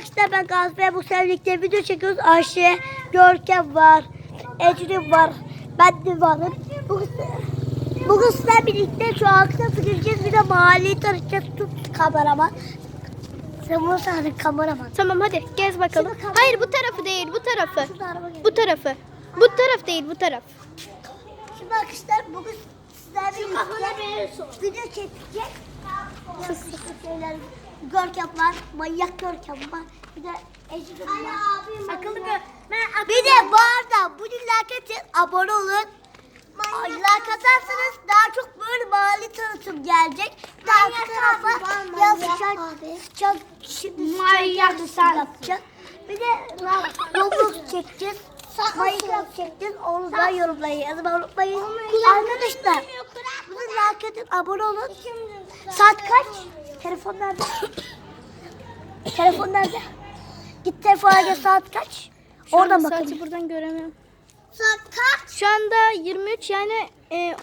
arkadaşlar ben Gazze bu sevdikleri video çekiyoruz. Ayşe, Görkem var. Ecrin var. Ben de varım. Bugün, bugün sizlerle birlikte şu akşam gireceğiz. Bir de mahalleyi tanıtacağız. Tut kameraman. Sen bunu sahne kameraman. Tamam hadi gez bakalım. Şimdi kamera- Hayır bu tarafı değil bu tarafı. Şurada araba geliyor. Bu tarafı. Bu taraf değil bu taraf. Şimdi arkadaşlar bugün sizlerle birlikte video çekeceğiz. Şeyler, Görkem var, manyak Görkem var. Bir de Ecrin var. Akıllı gör. Bir de bu arada bu like için abone olun. Ay, Like atarsanız daha çok böyle mali tanıtım gelecek. Daha bu tarafa yazacak. Şimdi Manyak sen yapacak. Bir de Roblox çekeceğiz. Minecraft çekeceğiz. Onu da yorumlayın. Yazmayı unutmayın. Arkadaşlar bunu like edin, abone olun. Saat kaç? Telefon nerede? Telefon nerede? Git telefona gel saat kaç? Şu Oradan saati bakalım. buradan göremiyorum. Saat kaç? Şu anda 23 yani e,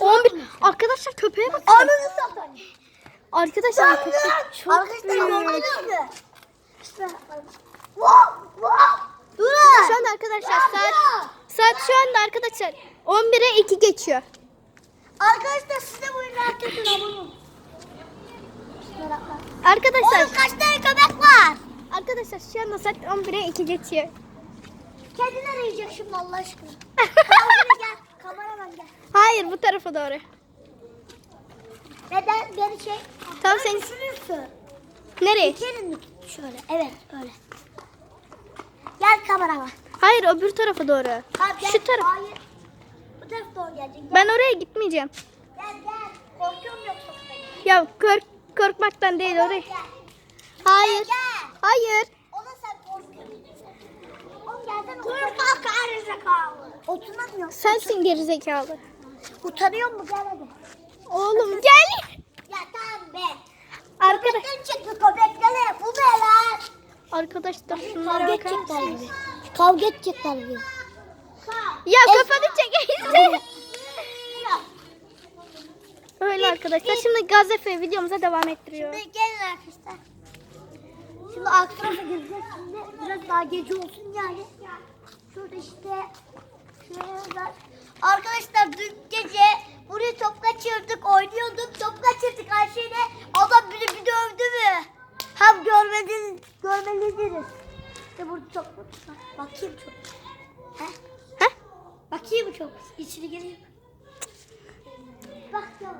11. Arkadaşlar köpeğe bakın. Ananı satayım. Arkadaşlar köpek çok Arkadaşlar gördünüz mü? Wow, wow. Durun. Şu anda arkadaşlar saat saat şu anda arkadaşlar 11'e 2 geçiyor. Arkadaşlar siz de bu like edin abone olun. Arkadaşlar Oğlum kaç tane köpek var? arkadaşlar şu anda saat 11'e 2 geçiyor. Kendin arayacak şimdi Allah aşkına. Kameraman gel. Kameraman gel. Hayır bu tarafa doğru. Neden beni çek? Tamam sen Düşünürsün. nereye? Gelin şöyle. Evet öyle. Gel kameraman. Hayır öbür tarafa doğru. Abi, gel. Şu taraf. Hayır. Bu tarafa doğru gelecek. Gel Ben oraya gitmeyeceğim. gel. gel. Korkuyorum yoksa. Ya kork korkmaktan değil oraya. Hayır. Hayır. Ona sen korkuyorsun. Korkma gerizekalı. Oturamıyor. Sensin gerizekalı. Utanıyor mu? Gel hadi. Oğlum gel. Ya tamam be. Arkadaş çıktı köpeklere. Bu ne lan? arkadaşlar şunlara Kavga bakar edecekler mısınız? bizi. Kavga edecekler. Ya kafanı çekeyim. Öyle arkadaşlar. Şimdi Gazefe videomuza devam ettiriyor. Şimdi gelin arkadaşlar. Şimdi alt tarafa. Şimdi biraz daha gece olsun yani. Şurada işte şuraya da- Arkadaşlar dün gece buraya top kaçırdık, oynuyorduk. Top kaçırdık Ayşe'yle. Adam biri bir dövdü mü? Hem görmediniz, görmeliydiniz. İşte burada çok. Bakayım çok. He? Heh? Bakayım çok. İçine gireyim. Bak ya.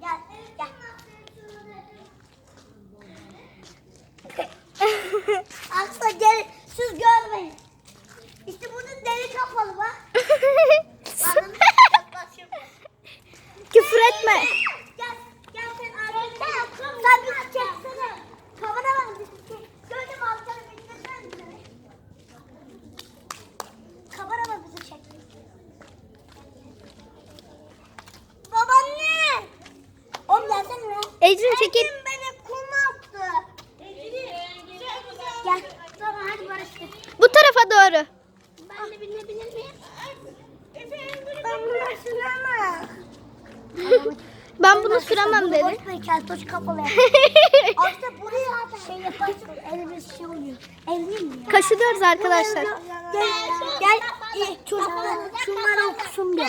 Gel, gel. Aksa gel, siz görmeyin. İşte bunun deli kapalı bak. Küfür etme. Gel, gel sen arkaya. Sen bizi çeksene. Kamera var bizi çek. Gördüm altını beklesene bizi. Kamera var bizi çek. Babaanne. Oğlum gelsene Ecrin çekil. beni kum attı. Gel. Tamam hadi barıştık. Bu tarafa doğru. Ben de binebilir miyim? Ben bunu süremem. Ben bunu süremem dedi. Boş ver keltoş kapalı. Aslında buraya şey yaparsın. Elimiz şey oluyor. Evliyim mi ya? Kaşınıyoruz arkadaşlar. Gel, gel. İyi, çocuklar şunları okusun bir.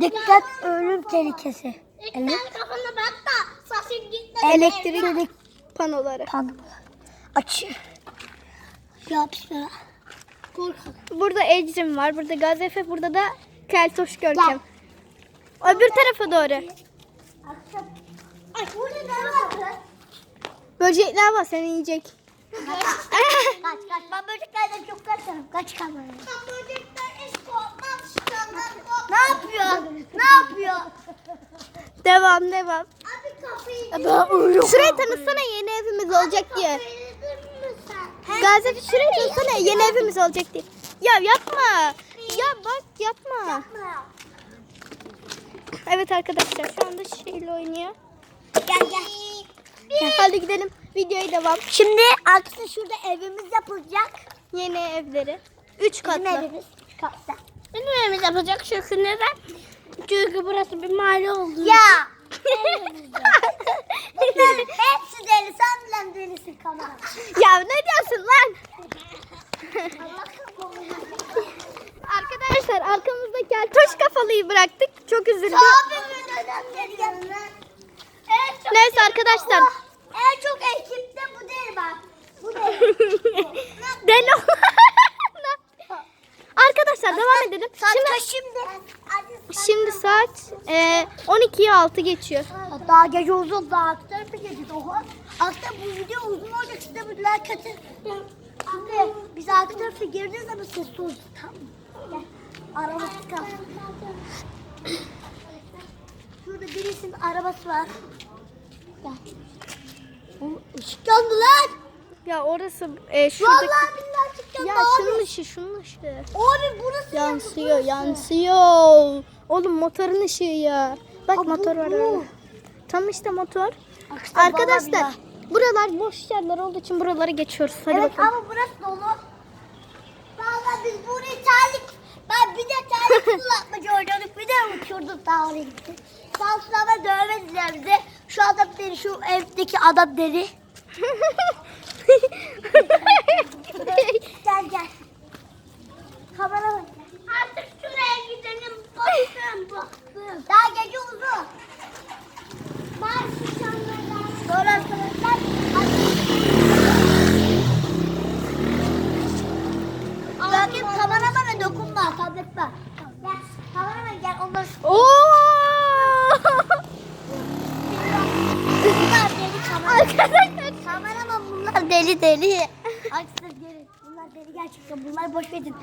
Dikkat ölüm tehlikesi. Evet. kafana bak da saçın gitme. Elektrik panoları. Pardon. Aç. Ya bismillah. Korkak. Burada Ecrin var. Burada Gazefe. Burada da Keltoş Görkem. Öbür tarafa doğru. Ay burada ne var? Böcekler var seni yiyecek. Kaç kaç. Ben böceklerden çok kaçarım. Kaç kamerayı. Böcekler hiç korkmaz. Senden korkmaz. Ne yapıyor? Ne yapıyor? Devam devam. Abi kafayı Şurayı tanıtsana yeni evimiz olacak diye. yedin mi sen? Gazefe şurayı tanıtsana yeni evimiz olacak diye. Ya yapma. Ya bak yapma. Evet arkadaşlar şu anda şeyle oynuyor. Gel gel. Hadi gidelim. Videoya devam. Şimdi arkadaşlar şurada evimiz yapılacak. Yeni evleri. Üç Bizim katlı. evimiz. Katlı. Benim evimiz yapacak çünkü neden? Çünkü burası bir mahalle oldu. Ya. Bunların hepsi deli kamera. Ya ne diyorsun lan? Allah. Arkadaşlar arkamızda keltoş kafalıyı bıraktık. Çok üzüldüm. Abimin önemleri yanına. En çok Neyse arkadaşlar. En çok ekipte bu değil bak. Bu değil. Deli Arkadaşlar devam edelim. Şimdi, şimdi. şimdi saat e, 12'ye 6 geçiyor. Daha gece uzun daha aktar mı gece oha. Aktar bu video uzun olacak size bu like atın. Şimdi biz arka tarafta girdiğiniz zaman sesli olsun tamam mı? Gel. Arabası kal. Şurada birisinin arabası var. Gel. Işık yandı lan. Ya orası e, şuradaki... Vallahi billahi yandı Ya abi. şunun ışığı şunun ışığı. Abi burası Yansıyor burası. yansıyor. Oğlum motorun ışığı ya. Bak Aa, bu- motor var bu. orada. Tam işte motor. Arkadaşlar, vallahi Arkadaşlar buralar boş yerler olduğu için buraları geçiyoruz. Hadi evet bakalım. ama burası dolu. Valla biz burayı terlik, ben bir de terlik kullanmacı oynadık, bir de uçurduk daha oraya gitti. Sağ olsun ama dövmediler bize. Şu adam deri, şu evdeki adam deri. Gel gel. Kamera bak. Artık şuraya gidelim. Bakın bakın. Daha gece uzun. Sonra kameramana dokunma. Tablet var. Gel. Kameraman gel. Onları Oo! Arkadaşlar deli deli. Aksır gelin. Bunlar deli gerçekten. Bunlar boş verin.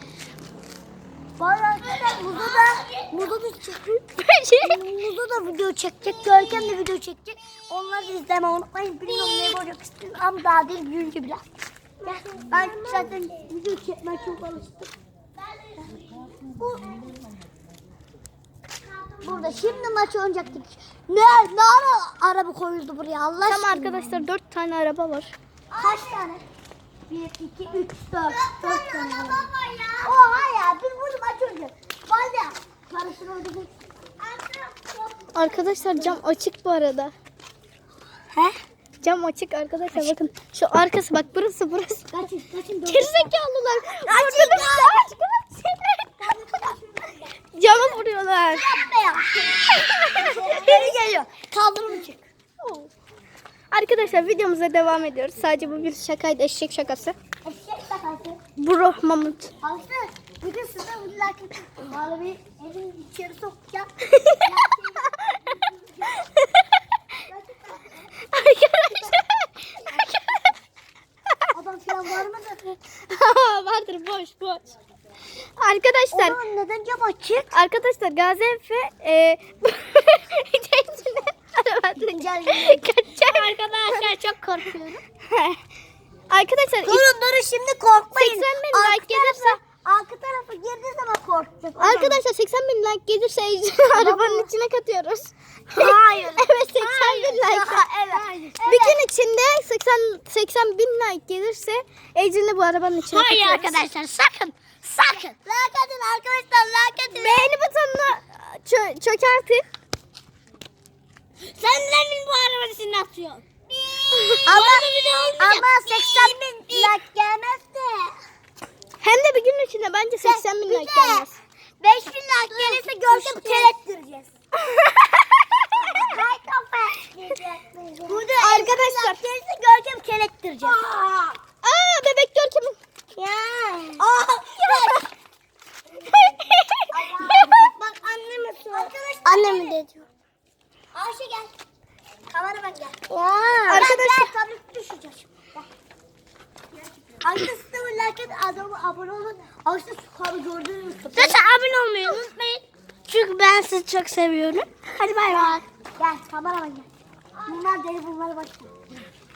Valla arkadaşlar Muzo da Muzo da Muzo da video çekecek. Görkem de video çekecek. Onları da izlemeyi unutmayın. Bilmiyorum ne olacak istiyorum ama daha değil büyüyünce biraz. Gel. Ben zaten video çekmeye çok alıştım. Bu Burada şimdi maçı oynayacaktık. Ne, ne ara araba koyuldu buraya Allah Tam aşkına. arkadaşlar 4 tane araba var. Kaç tane? 1, 2, 3, 4, 4 tane araba. Oha ya maç oynayacağız. Var ya parasını ödedik. Arkadaşlar cam açık bu arada. He? Cam açık arkadaşlar bakın. Şu arkası bak burası burası. Kaçın kaçın. Gerizekalılar. Açık da aç, aç. Cama vuruyorlar. Yapma ya. Geri geliyor. Kaldırım çık. Arkadaşlar videomuza devam ediyoruz. Sadece bu bir şakaydı eşek şakası. Eşek sakası. Bro mamut. Arkadaşlar bugün size lakin arabayı evin içeri sokacağım. Arkadaşlar. Adam falan var mıdır? Vardır boş boş. Arkadaşlar Oğlum neden cam açık? Arkadaşlar Gazi Efe e, arabadan kaçacak. Arkadaşlar çok korkuyorum. Arkadaşlar Durun durun şimdi korkmayın. 80 bin Arka like gelirse Arka tarafa girdiği zaman korkacak. Arkadaşlar 80 bin like gelirse arabanın içine katıyoruz. Hayır. evet 80 bin like. Evet. Bir gün içinde 80 80 bin like gelirse Ejder'i bu arabanın içine Hayır katıyoruz. arkadaşlar sakın. Sakın. Like atın arkadaşlar like atın. Beğeni butonunu çö- çökertin. Sen demin bu arabanın içine atıyorsun. ama, ama 80 bin like gelmez de. Hem de bir gün içinde bence 80 bin like gelmez. 5 bin like gelirse. Hay kafa. Burada arkadaşlar gelirse Görkem kelettireceğiz. Aa bebek görkemin. Ya. Aa. Bak anneme sor. Annemi de diyor. Ayşe gel. Kameraman gel. Ya. Arkadaşlar- Gel, tablet düşeceğiz. Gel. Arkadaşlar like atın, adamı abone olun. Arkadaşlar şu karı gördünüz mü? Zaten abone olmayı unutmayın. Çünkü ben sizi çok seviyorum. Hadi bay bay. Gel kameraman gel. Bunlar deli bunlara bak.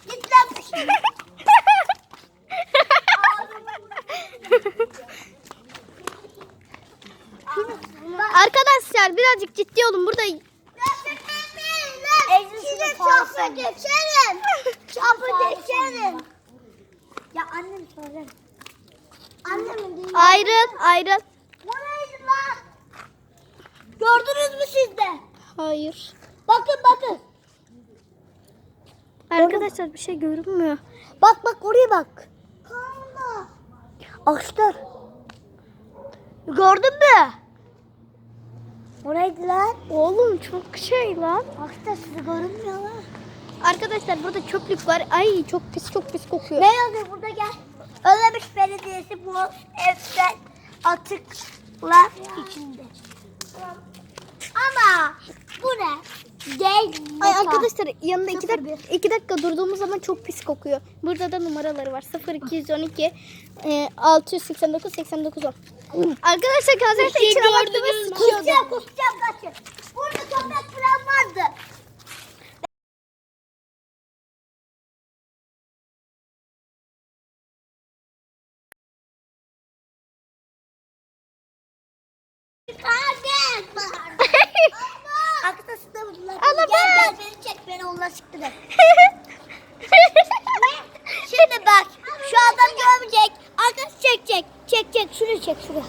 Git lan. Arkadaşlar birazcık ciddi olun. Burada Size çapı geçerim. Çapı geçerim. Ya annem söyler. Annemin değil. ayrıl ayrıl. Bu neydi lan? Gördünüz mü siz de? Hayır. Bakın bakın. Arkadaşlar bir şey görünmüyor. Bak bak oraya bak. Kanka. Ağaçlar. Gördün mü? Oraydı lan. Oğlum çok şey lan. Ağaçlar sizi görünmüyor lan. Arkadaşlar burada çöplük var. Ay çok pis çok pis kokuyor. Ne yazıyor burada gel. Ölemiş Belediyesi bu evden atıklar içinde. Ama bu ne? Değil. Ay arkadaşlar yanında iki, Sıfır dak iki dakika durduğumuz zaman çok pis kokuyor. Burada da numaraları var. 0212 e, 689 89 10. Arkadaşlar gazete içine sıkıyordu. Kusacağım kusacağım kaçın. Burada köpek falan vardı. Arkadaşlar bunlar. Gel gel beni çek beni onlar çıktı de. Şimdi bak şu adam görmeyecek. Arkadaş çek çek. Çek şunu çek şunu.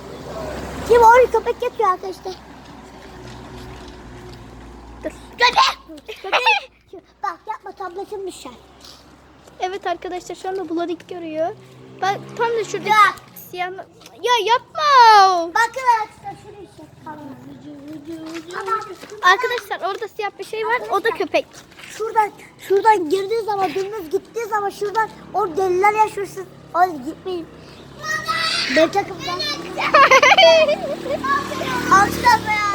Kim oraya köpek yatıyor arkadaşlar. Dur. Köpek. Köpek. bak yapma tabletim düşer. Evet arkadaşlar şu anda bulanık görüyor. Bak tam da şurada Ya. siyah... Ya yapma. Bakın arkadaşlar şunu çek. Tamam. Arkadaşlar orada siyah bir şey var. O da köpek. Şuradan şuradan girdiği zaman dümdüz gittiği zaman şuradan o deliler yaşıyorsun. Oraya gitmeyin. Ben takımdan.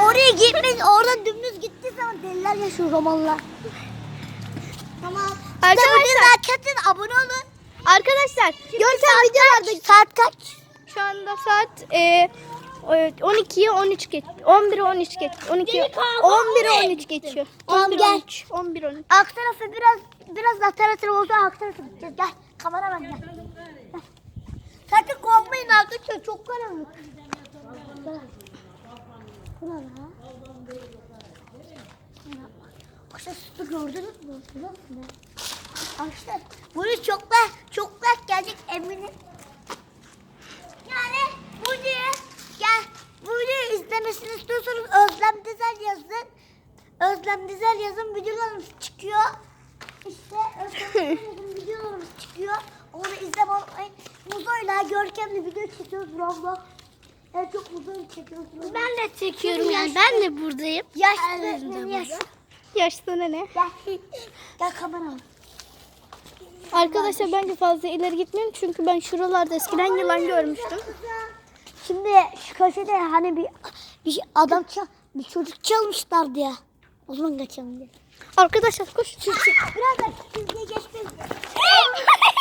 Oraya gitmeyin. Oradan dümdüz gittiği zaman deliler yaşıyor romanlar. Tamam. Arkadaşlar- Arkadaşlar abone olun. Arkadaşlar Görkem videolarda Saat kaç? şu anda saat e, 12'ye 13 geç. 11'e 13 geç. 12 11'e 13 geçiyor. Tamam, 11'e gel. 13. 11 13. Alt tarafı biraz biraz daha tarafı olsa alt tarafı gideceğiz. Gel kameraman gel. Gel. Sakın korkmayın arkadaşlar çok karanlık. Bu ne lan? Arkadaşlar sütü gördünüz mü? Nasıl ne? Arkadaşlar bunu çoklar çoklar gelecek eminim. Yani bu diye gel bu videoyu izlemesini istiyorsanız Özlem Dizel yazın. Özlem Dizel yazın videolarımız çıkıyor. İşte Özlem Dizel yazın videolarımız çıkıyor. Onu izleme unutmayın. Muzo'yla Görkem'le video çekiyoruz vlogla. En çok Muzo'yu çekiyoruz. Ben de çekiyorum yani. Ben de buradayım. Yaşlı, Elinde yaş. Yaşlı ne? Gel, gel kamera al. Arkadaşlar bence fazla ileri gitmeyin çünkü ben şuralarda eskiden yılan görmüştüm. Şimdi şu köşede hani bir bir adam çal, bir çocuk çalmışlardı ya. O zaman kaçalım diye. Arkadaşlar koş. Şu, şu, biraz da çizgiye geçmeyin.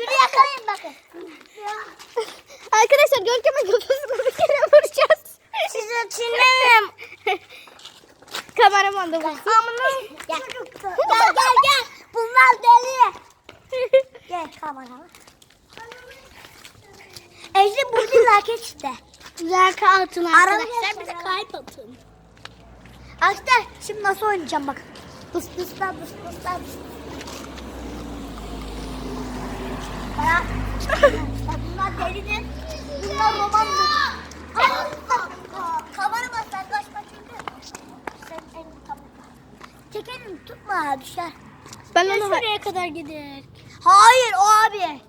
Şunu yakalayın bakın. Arkadaşlar Görkem'e kafasını bir kere vuracağız. Sizi çiğnemem. Kameraman da vursun. Gel. gel gel gel. Bunlar deli. Gel kamera. Ejde burada laket işte. Like atın arkadaşlar. Bir de kalp atın. Arkadaşlar şimdi nasıl oynayacağım bak. Bıs bıslar bıs bıslar bıs. Bana. Ya bunlar delidir. Bunlar romandır. Kamera basar kaçma çünkü. Sen elini kapatma. Tek elini tutma düşer. Ben onu Şuraya kadar gider. Hayır o abi.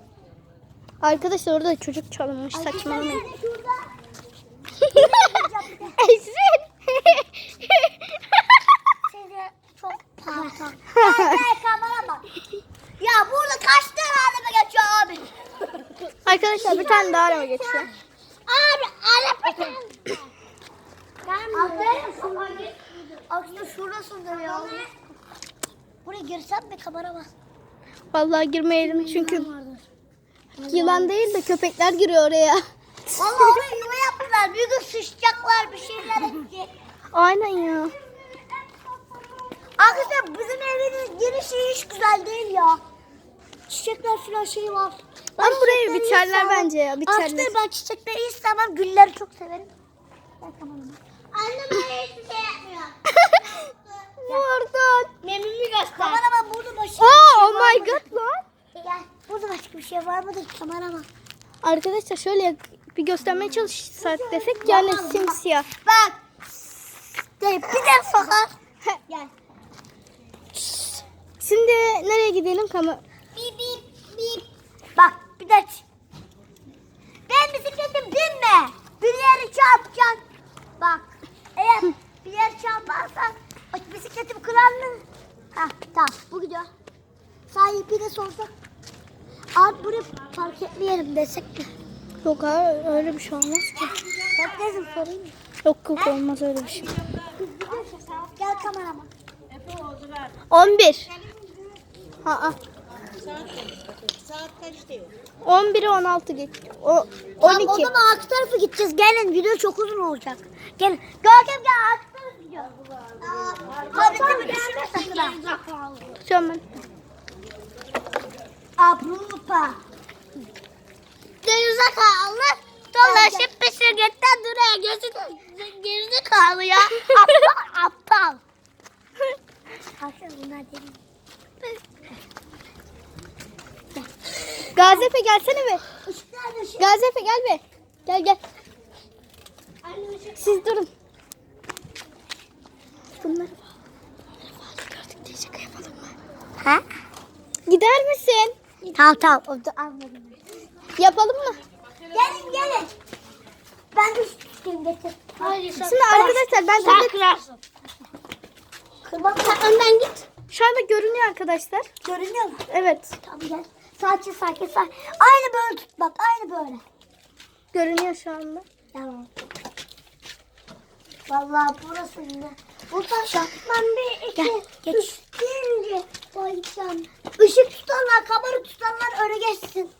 Arkadaşlar orada çocuk çalınmış saçmalamayın. Esrin. Size çok pardon. Gel kamera bak. Ya burada kaç tane araba geçiyor abi? Arkadaşlar bir tane daha araba geçiyor. Abi araba. Git. Aslında şurasında ya. Buraya girsem mi kamera bak. Vallahi girmeyelim çünkü yılan değil de köpekler giriyor oraya. Vallahi oraya yuva yaptılar. Bir gün sıçacaklar bir şeyler edecek. Aynen ya. Arkadaşlar bizim evin girişi hiç güzel değil ya. Çiçekler falan şey var. Çiçekleri biçerler hiç sevmem. bence ya. Arkadaşlar ben çiçekleri hiç sevmem. Gülleri çok severim. Gel kamerama. Annem bana hiçbir şey yapmıyor. Vurdun. Memimi göster. Kameraman burada başka Aa, bir şey oh my god lan. Gel. Burada başka bir şey var mıdır kameraman? Arkadaşlar şöyle bir göstermeye çalışsak desek yani simsiyah. Bak. Bir de fakat. Gel. Nereye gidelim kamera? Bak bir de Ben bisikletim binme. Bir yere çarpacaksın. Bak eğer bir yer çarparsan o bisikletim kırar mı? Ha tamam bu gidiyor. Sahibine sorsak. Abi buraya park etmeyelim desek mi? Yok abi öyle bir şey olmaz ki. Bak dedim sorayım? Yok yok olmaz öyle bir şey. Gel kameraman. 11. Ha, Saat diyor? 11'e 16 geç. O, Tamam, 12. o zaman arka tarafa gideceğiz. Gelin video çok uzun olacak. Gelin. Görkem gel arka tarafa gidiyoruz. Tabii bir düşürme sakın ha. Tutuyorum ben. Avrupa. Denize kaldı. Dolaşıp bisikletten duraya gözü geride kaldı ya. aptal aptal. Arkadaşlar bunlar deli. Gazefe gelsene be. Gazefe gel be. Gel gel. Siz durun. Bunları gördük diye şaka yapalım mı? Ha? Gider misin? Tamam tamam. O da anladım. Yapalım mı? Gelin gelin. Ben de ışık getir. Hayır Şimdi arkadaşlar ben Sen tablet... kırarsın. Kırma sen önden git. Şu anda görünüyor arkadaşlar. Görünüyor mu? Evet. Tamam gel. Sakin sakin sakin. Aynı böyle tut bak aynı böyle. Görünüyor şu anda. Tamam. Vallahi burası ne? Buradan şartman bir iki. Gel, geç. Birinci. Baycan. Işık tutanlar, kamera tutanlar öne geçsin.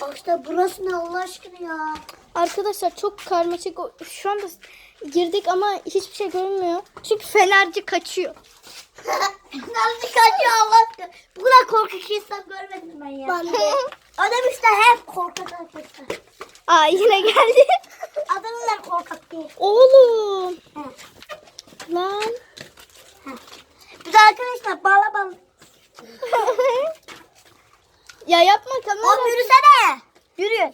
Bak işte burası ne Allah aşkına ya. Arkadaşlar çok karmaşık. Şu anda girdik ama hiçbir şey görünmüyor. Çünkü fenerci kaçıyor. Nasıl kaçıyor Allah aşkına. Bu kadar korkak insan görmedim ben ya. Ben de. Ödemişler hep korkak arkadaşlar. Aa yine geldi. Adamlar korkak değil. Oğlum. He. Lan. Bir de arkadaşlar bağla bağla. ya yapma kamera. Oğlum yürüsene. Yürü.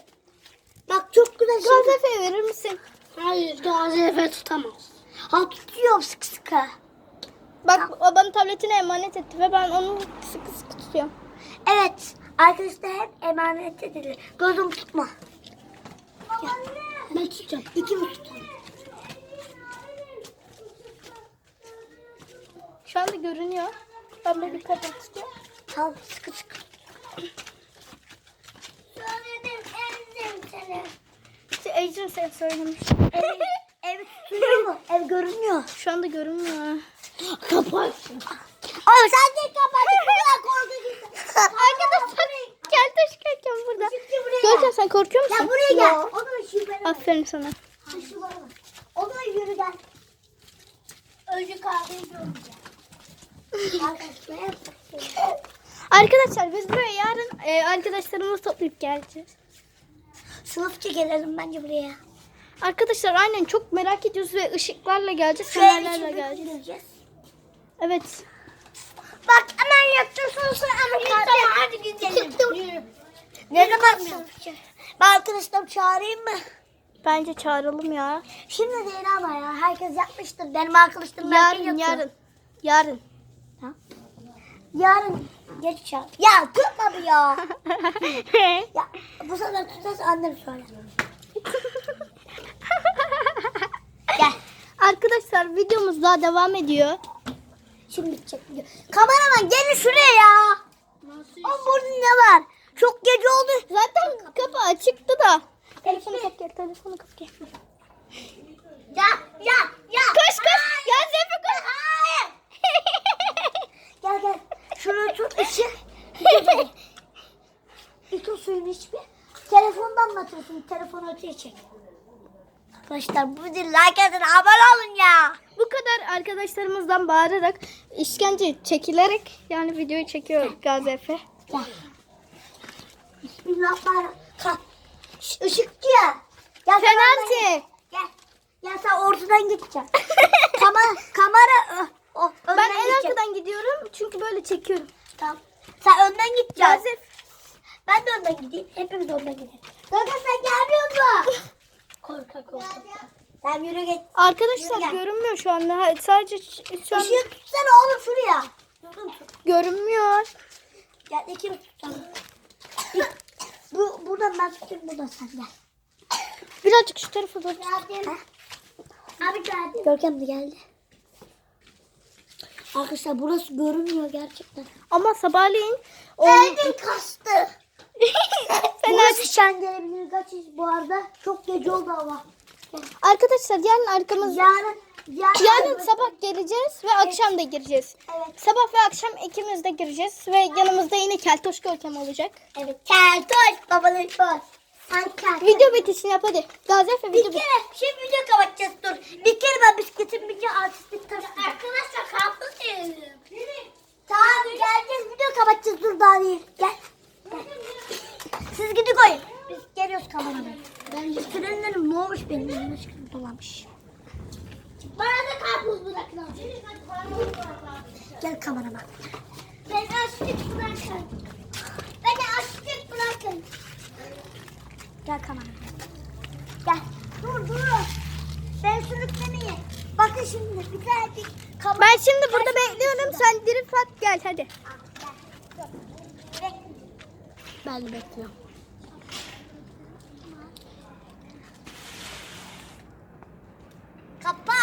Bak çok güzel şey. Gazefe verir misin? Hayır gazefe tutamaz. Ha tutuyorum sıkı sıkı. Bak o bana tabletini emanet etti ve ben onu sıkı sıkı tutuyorum. Evet arkadaşlar hep emanet edilir. Gözüm tutma. Ya, ben tutacağım. İki mi tutacağım? Şu anda görünüyor. Ben böyle yukarıdan tutuyorum. Tamam sıkı sıkı. Söyledim emzim seni. İşte Ecrin sen söylemiş. Ev, ev tutuyor mu? Ev görünüyor. Şu anda görünmüyor. Kapat. Oğlum sen de kapat. Bu kadar korkuyorsun. Arkadaşlar gel taşırken burada. Şimdi buraya. Görkem sen korkuyor musun? Ya buraya gel. O da bana. Aferin sana. Ha, şu bana bak. O da yürü gel. Önce kahveyi görmeyeceğim. Arkadaşlar biz buraya yarın e, arkadaşlarımızı toplayıp geleceğiz. Sınıfça gelelim bence buraya. Arkadaşlar aynen çok merak ediyoruz ve ışıklarla geleceğiz, fenerlerle geleceğiz. Evet. Bak hemen yapacaksın sonra ama Tamam hadi gidelim. Nereye bakmıyorsun? Ben arkadaşlarım çağırayım mı? Bence çağıralım ya. Şimdi değil ama ya. Herkes yapmıştır. Benim arkadaşlarım belki Yarın, yapıyor. yarın. Yarın. Yarın geç çağır. Ya tutmadı ya. ya bu sefer tutarsa annem söyler. Gel. Arkadaşlar videomuz daha devam ediyor. Şimdi video. Kameraman gelin şuraya ya. O burada ne var? Çok gece oldu. Zaten kapı açıktı da. Telefonu kap gel, telefonu kap gel. Ya ya ya. Koş koş. Ya Zeynep koş. Hayır. Gel gel. Şuraya tut. İç o suyunu iç bir. Telefondan mı atıyorsun? Telefonu öteye çek. Arkadaşlar bu videoyu like atın abone olun ya. Bu kadar arkadaşlarımızdan bağırarak, işkence çekilerek yani videoyu çekiyor Gazefe. Gel. Bismillahirrahmanirrahim. Kalk. Şş, Işıkçı. Gel. Gel. Gel sen ortadan gideceksin. kamera, kamera ö, o, önden Ben en gideceksin. arkadan gidiyorum çünkü böyle çekiyorum. Tamam. Sen önden gideceksin. Gazef. Ben de önden gideyim. Hepimiz önden gidelim. Kanka sen gelmiyor musun? korkak korkak. Sen yürü git. Arkadaşlar Yürü görünmüyor şu anda. Ha, Sadece şu an Işığı tutsana oğlum şuraya. Görünmüyor. Gel ikimiz tutalım. Bu, buradan ben tutayım buradan sen gel. Birazcık şu tarafa doğru. Geldim. Abi geldim. Görkem de geldi. Arkadaşlar burası görünmüyor gerçekten. Ama sabahleyin o... Eldim kastı. Burası şen gelebilir kaçız bu arada. Çok gece oldu ama. Arkadaşlar yarın arkamız... Yarın, yarın, Yarın sabah geleceğiz ve akşam da gireceğiz. Evet. Sabah ve akşam ikimiz de gireceğiz ve yanımızda yine Keltoş Görkem olacak. Evet. Keltoş babalı koş. Sen keltoş. Video bitişini yap hadi. Gazi Efe Bir video bit. kere şimdi video kapatacağız dur. Bir kere ben bisikletim bir kere artistik taşıdım. Arkadaşlar karpuz yiyelim. Tamam geleceğiz video kapatacağız dur daha değil. Gel. Gel. Siz gidin koyun. Biz geliyoruz kameradan. Bence frenlerim ne olmuş benim çıkıp dolanmış. Bana da karpuz bırakın. Gel kameraman. Beni açlık bırakın. Beni açlık bırakın. Gel kameraman. Gel. Dur dur. Ben sürüklemeyi. Bakın şimdi bir tane bir kamera. Ben şimdi burada bekliyorum. Sen drift at gel hadi. Ben de bekliyorum. Пока-пока.